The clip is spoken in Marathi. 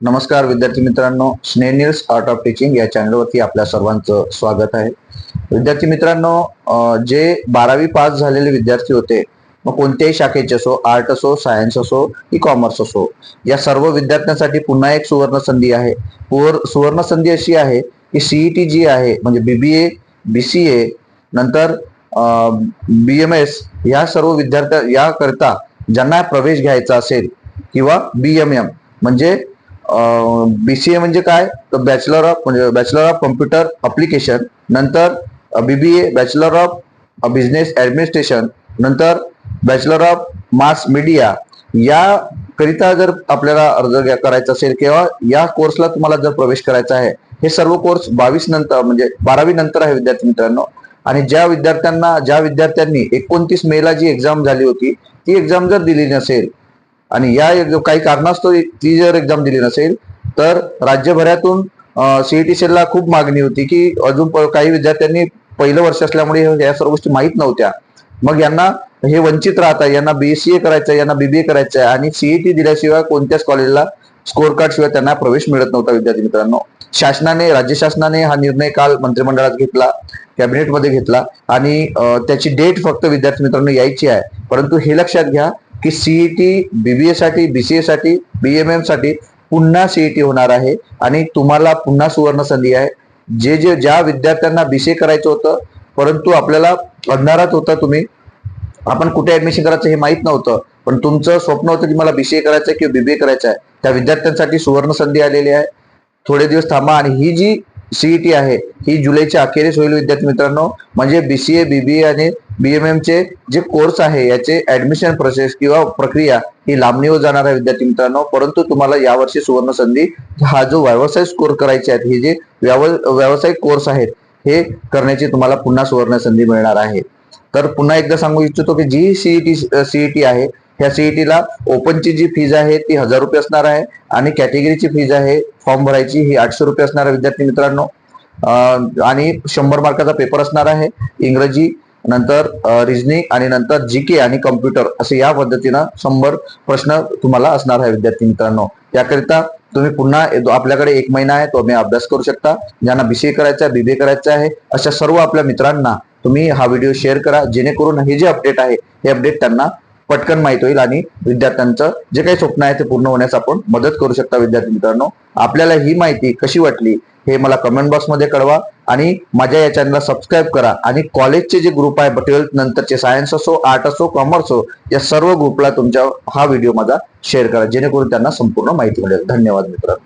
नमस्कार विद्यार्थी मित्रांनो. स्नेनिल्स आर्ट ऑफ टीचिंग या चॅनलवरती आपल्या सर्वांचं स्वागत आहे. विद्यार्थी मित्रांनो जे बारावी पास झालेले विद्यार्थी होते मग कोणत्याही शाखेचे असो आर्ट असो सायन्स असो ई कॉमर्स असो या सर्व विद्यार्थ्यांसाठी पुन्हा एक सुवर्ण संधी आहे. सुवर्ण संधी अशी आहे की सीईटी जी आहे म्हणजे बीबीए बीसीए नंतर बी एम एस या सर्व विद्यार्थ्या याकरता ज्यांना प्रवेश घ्यायचा असेल किंवा बी एम एम म्हणजे बीसीए म्हणजे काय? तर बॅचलर ऑफ म्हणजे बॅचलर ऑफ कम्प्युटर अप्लिकेशन नंतर BBA bachelor of business administration नंतर बॅचलर ऑफ मास मीडिया या करिता जर आपल्याला अर्ज करायचा असेल किंवा या कोर्सला तुम्हाला जर प्रवेश करायचा आहे हे सर्व कोर्स बावीस नंतर म्हणजे बारावी नंतर आहे विद्यार्थी मित्रांनो. आणि ज्या विद्यार्थ्यांना ज्या विद्यार्थ्यांनी एकोणतीस मे ला जी एक्झाम झाली होती ती एक्झाम जर दिली नसेल आणि या जो काही कारणास्तव ती जर एक्झाम दिली नसेल तर राज्यभरातून सीईटी सेलला खूप मागणी होती की अजून प- काही विद्यार्थ्यांनी पहिलं वर्ष असल्यामुळे या सर्व गोष्टी माहीत नव्हत्या. मग यांना हे वंचित राहतात यांना बीसीए करायचं आहे यांना बीबीए करायचं आहे आणि सीईटी दिल्याशिवाय कोणत्याच कॉलेजला स्कोर कार्ड शिवाय त्यांना प्रवेश मिळत नव्हता विद्यार्थी मित्रांनो. शासनाने राज्य शासनाने हा निर्णय काल मंत्रिमंडळात घेतला कॅबिनेटमध्ये घेतला आणि त्याची डेट फक्त विद्यार्थी मित्रांनो यायची आहे. परंतु हे लक्षात घ्या की सीईटी बीबीए साठी बीसीए साठी बीएमएमसाठी पुन्हा सीईटी होणार आहे. आणि तुम्हाला पुन्हा सुवर्ण संधी आहे. जे जे ज्या विद्यार्थ्यांना बीसीए करायचं होतं परंतु आपल्याला अंधारात होता तुम्ही. आपण कुठे ऍडमिशन करायचं हे माहीत नव्हतं. पण तुमचं स्वप्न होतं की मला बीसीए करायचं आहे किंवा बीबीए करायचं आहे त्या विद्यार्थ्यांसाठी सुवर्ण संधी आलेली आहे. थोडे दिवस थांबा. आणि ही जी सीईटी आहे ही जुलैच्या अखेरीस होईल विद्यार्थी मित्रांनो. म्हणजे बीसीए बीबीए आणि बीएमएमचे जे कोर्स आहे याचे ऍडमिशन प्रोसेस किंवा प्रक्रिया ही लांबणीवर जाणार आहे विद्यार्थी मित्रांनो परंतु तुम्हाला यावर्षी सुवर्ण संधी हा जो व्यवसाय स्कोर करायचे आहेत हे जे व्यावसायिक कोर्स आहेत हे करण्याची तुम्हाला पुन्हा सुवर्ण संधी मिळणार आहे. तर पुन्हा एकदा सांगू इच्छितो की जी सीईटी सीईटी आहे ह्या सीईटीला ओपनची जी फीज आहे ती हजार रुपये असणार आहे आणि कॅटेगरीची फीज आहे फॉर्म भरायची ही आठशे रुपये असणार आहे विद्यार्थी मित्रांनो. आणि शंभर मार्काचा पेपर असणार आहे. इंग्रजी नंतर रिजनिंग आणि नंतर जी के आणि कम्प्युटर असे या पद्धतीनं शंभर प्रश्न तुम्हाला असणार आहे विद्यार्थी मित्रांनो. याकरिता तुम्ही पुन्हा येतो- आपल्याकडे एक महिना आहे तो तुम्ही अभ्यास करू शकता. ज्यांना बीसीए करायचा आहे बीबीए करायचं आहे अशा सर्व आपल्या मित्रांना तुम्ही हा व्हिडिओ शेअर करा. जेणेकरून हे जे अपडेट आहे हे अपडेट त्यांना पटकन माहीत होईल आणि विद्यार्थ्यांचं जे काही स्वप्न आहे ते पूर्ण होण्यास आपण मदत करू शकता विद्यार्थी मित्रांनो. आपल्याला ही माहिती कशी वाटली हे मला कमेंट बॉक्समध्ये कळवा. आणि माझ्या या चॅनलला सबस्क्राईब करा. आणि कॉलेजचे जे ग्रुप आहे ट्वेल्थ नंतरचे सायन्स असो आर्ट असो कॉमर्स असो या सर्व ग्रुपला तुमच्या हा व्हिडिओ माझा शेअर करा. जेणेकरून त्यांना संपूर्ण माहिती मिळेल. धन्यवाद मित्रांनो.